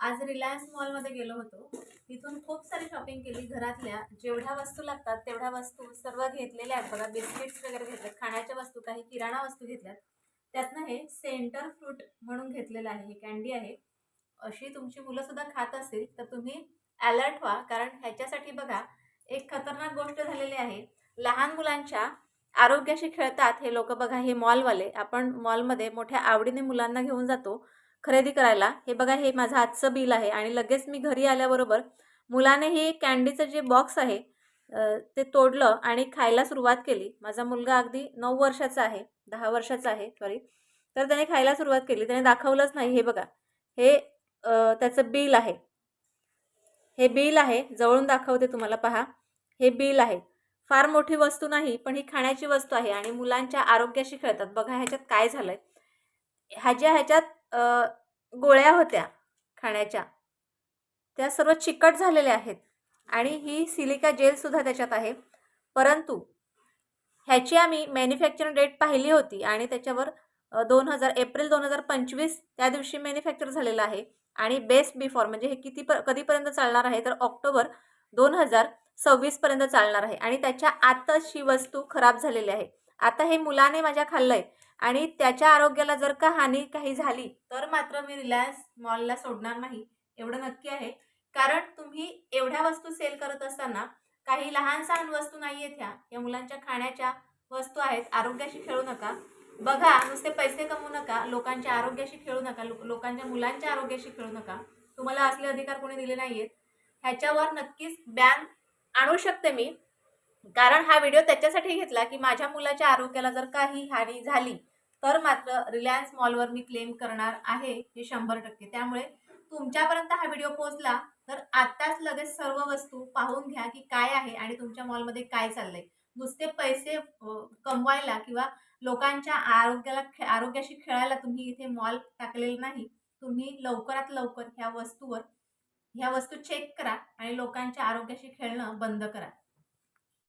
आज रिलायन्स मॉलमध्ये गेलो होतो. तिथून खूप सारी शॉपिंग केली. घरातल्या जेवढ्या वस्तू लागतात तेवढ्या वस्तू सर्व घेतलेल्या आहेत. बघा बिस्किट्स वगैरे घेतल्यात खाण्याच्या वस्तू काही किराणा वस्तू घेतल्यात. त्यातनं हे सेंटर फ्रूट म्हणून घेतलेलं आहे. हे कॅन्डी आहे. अशी तुमची मुलं सुद्धा खात असतील तर तुम्ही अलर्ट व्हा. कारण ह्याच्यासाठी बघा एक खतरनाक गोष्ट झालेली आहे. लहान मुलांच्या आरोग्याशी खेळतात हे लोक. बघा हे मॉलवाले आपण मॉलमध्ये मोठ्या आवडीने मुलांना घेऊन जातो. खरेदी करायला. हे बघा हे माझं आजचं बिल आहे आणि लगेच मी घरी आल्याबरोबर मुलाने हे कॅन्डीचं जे बॉक्स आहे ते तोडलं आणि खायला सुरुवात केली. माझा मुलगा अगदी नऊ वर्षाचा आहे दहा वर्षाचा आहे सॉरी तर त्याने खायला सुरुवात केली. त्याने दाखवलंच नाही. हे बघा हे त्याचं बिल आहे. हे बिल आहे जवळून दाखवते तुम्हाला पहा. हे बिल आहे. फार मोठी वस्तू नाही पण ही खाण्याची वस्तू आहे आणि मुलांच्या आरोग्याशी खेळतात. बघा ह्याच्यात काय झालंय? ह्याच्या ह्याच्यात गोळ्या होत्या खाण्याच्या. त्या सर्व चिकट झालेल्या आहेत आणि ही सिलिका जेलसुद्धा त्याच्यात आहे. परंतु ह्याची आम्ही मॅन्युफॅक्चरिंग डेट पाहिली होती आणि त्याच्यावर दोन हजार एप्रिल दोन हजार पंचवीस त्या दिवशी मॅन्युफॅक्चर झालेलं आहे. आणि बेस्ट बिफॉर म्हणजे हे किती प कधीपर्यंत चालणार आहे? तर ऑक्टोबर दोन हजार सव्वीसपर्यंत चालणार आहे. आणि त्याच्या आतच ही वस्तू खराब झालेली आहे. आता हे मुलाने माझ्या खाल्लं आहे आणि त्याच्या आरोग्याला जर का हानी काही झाली तर मात्र मी रिलायन्स मॉलला सोडणार नाही एवढं नक्की आहे. कारण तुम्ही एवढ्या वस्तू सेल करत असताना काही लहान सहान वस्तू नाही आहेत ह्या या मुलांच्या खाण्याच्या वस्तू आहेत आरोग्याशी खेळू नका. बघा नुसते पैसे कमवू नका लोकांच्या आरोग्याशी खेळू नका लो- लोकांच्या मुलांच्या आरोग्याशी खेळू नका. तुम्हाला असले अधिकार कोणी दिले नाही आहेत ह्याच्यावर नक्कीच बॅन आणू शकते मी. कारण हा व्हिडिओ त्याच्यासाठी घेतला की माझ्या मुलाच्या आरोग्याला जर काही हानी झाली तर मात्र रिलायन्स मॉलवर मी क्लेम करणार आहे हे शंभर टक्के. त्यामुळे तुमच्यापर्यंत हा व्हिडिओ पोहोचला तर आत्ताच लगेच सर्व वस्तू पाहून घ्या की काय आहे आणि तुमच्या मॉलमध्ये काय चाललंय. नुसते पैसे कमवायला किंवा लोकांच्या आरोग्याला खे आरोग्याशी खेळायला तुम्ही इथे मॉल टाकलेलं नाही. तुम्ही लवकरात लवकर ह्या वस्तूवर ह्या वस्तू चेक करा आणि लोकांच्या आरोग्याशी खेळणं बंद करा.